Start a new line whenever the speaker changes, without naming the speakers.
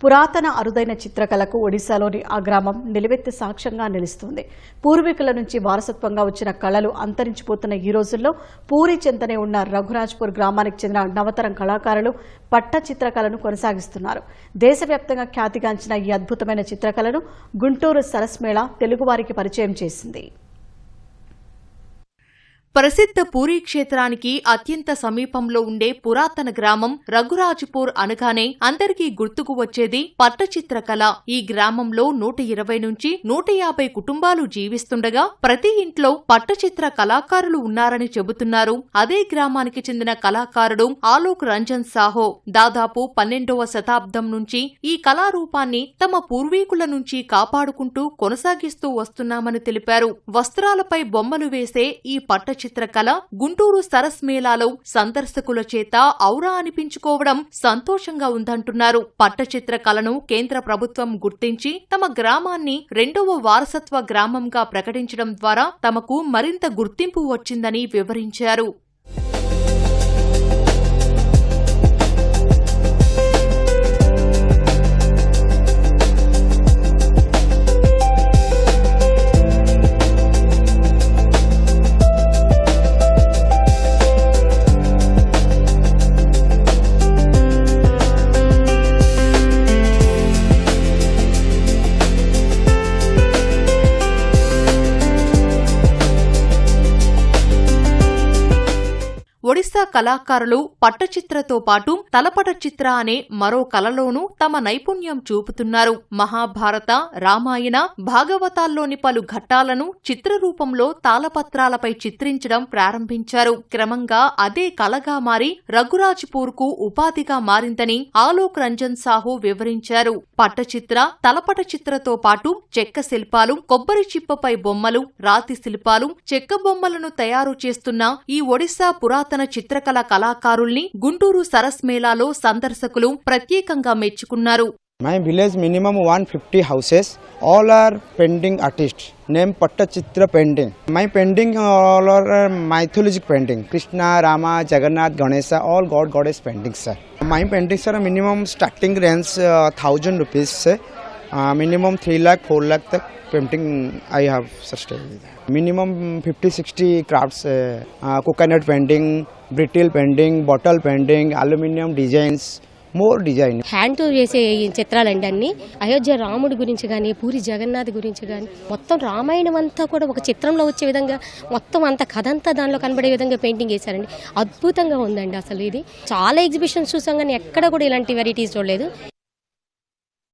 పురాతన అరుదైన చిత్రకళకు ఒడిశాలోని ఆ గ్రామం నిలువెత్తి సాక్ష్యంగా నిలుస్తుంది. పూర్వీకుల నుంచి వారసత్వంగా వచ్చిన కళలు అంతరించిపోతున్న ఈ రోజుల్లో పూరి చెంతనే ఉన్న రఘురాజ్పూర్ గ్రామానికి చెందిన నవతరం కళాకారులు పట్ట చిత్రకళను కొనసాగిస్తున్నారు. దేశవ్యాప్తంగా ఖ్యాతిగాంచిన ఈ అద్భుతమైన చిత్రకళను గుంటూరు సరస్మేళ తెలుగువారికి పరిచయం చేసింది.
ప్రసిద్ధ పూరీ క్షేత్రానికి అత్యంత సమీపంలో ఉండే పురాతన గ్రామం రఘురాజపూర్ అనగానే అందరికీ గుర్తుకు వచ్చేది పట్టచిత్రకళ ఈ గ్రామంలో నూట ఇరవై నుంచి నూట యాభై కుటుంబాలు జీవిస్తుండగా ప్రతి ఇంట్లో పట్టచిత్ర కళాకారులు ఉన్నారని చెబుతున్నారు. అదే గ్రామానికి చెందిన కళాకారుడు ఆలోక్ రంజన్ సాహో దాదాపు పన్నెండవ శతాబ్దం నుంచి ఈ కళారూపాన్ని తమ పూర్వీకుల నుంచి కాపాడుకుంటూ కొనసాగిస్తూ వస్తున్నామని తెలిపారు. వస్త్రాలపై బొమ్మలు వేసే ఈ పట్ట చిత్రకళ గుంటూరు సరస్ మేళాలో సందర్శకుల చేత ఔరా అనిపించుకోవడం సంతోషంగా ఉందంటున్నారు. పట్టచిత్ర కళను కేంద్ర ప్రభుత్వం గుర్తించి తమ గ్రామాన్ని రెండవ వారసత్వ గ్రామంగా ప్రకటించడం ద్వారా తమకు మరింత గుర్తింపు వచ్చిందని వివరించారు. ఒడిశా కళాకారులు పట్టచిత్రతో పాటు తలపట చిత్ర అనే మరో కళలోనూ తమ నైపుణ్యం చూపుతున్నారు. మహాభారత రామాయణ భాగవతాల్లోని పలు ఘట్టాలను చిత్రరూపంలో తాళపత్రాలపై చిత్రించడం ప్రారంభించారు. క్రమంగా అదే కళగా మారి రఘురాజ్పూర్కు ఉపాధిగా మారిందని ఆలోక్ రంజన్ సాహు వివరించారు. పట్టచిత్ర తలపట చిత్రతో పాటు చెక్క శిల్పాలు కొబ్బరి చిప్పపై బొమ్మలు రాతి శిల్పాలు చెక్క బొమ్మలను తయారు చేస్తున్న ఈ ఒడిశా పురాతన నూతన చిత్రకళ కళాకారుల్ని గుంటూరు సరస్ మేళాలో సందర్శకులు ప్రత్యేకంగా మెచ్చుకున్నారు.
My village minimum one fifty houses all are painting artist name Pattachitra painting my painting all are mythologic painting Krishna Rama Jagannath Ganesha all god goddess painting sir my painting sir minimum starting range thousand rupees rupees से uh, minimum three lakh four lakh तक painting I have sustained. Minimum 50 60 crafts uh, uh, coconut painting, brittle painting, bottle painting, aluminium designs, more design.
హ్యాండ్తో చేసే ఈ చిత్రాలండి అన్ని అయోధ్య రాముడి గురించి కానీ పూరి జగన్నాథ్ గురించి కానీ మొత్తం రామాయణం అంతా కూడా ఒక చిత్రంలో వచ్చే విధంగా మొత్తం అంత కథ అంతా దానిలో కనబడే విధంగా పెయింటింగ్ చేశారండి అద్భుతంగా ఉందండి అసలు ఇది చాలా ఎగ్జిబిషన్స్ చూసాం కానీ ఎక్కడ కూడా ఇలాంటి వెరైటీస్ చూడలేదు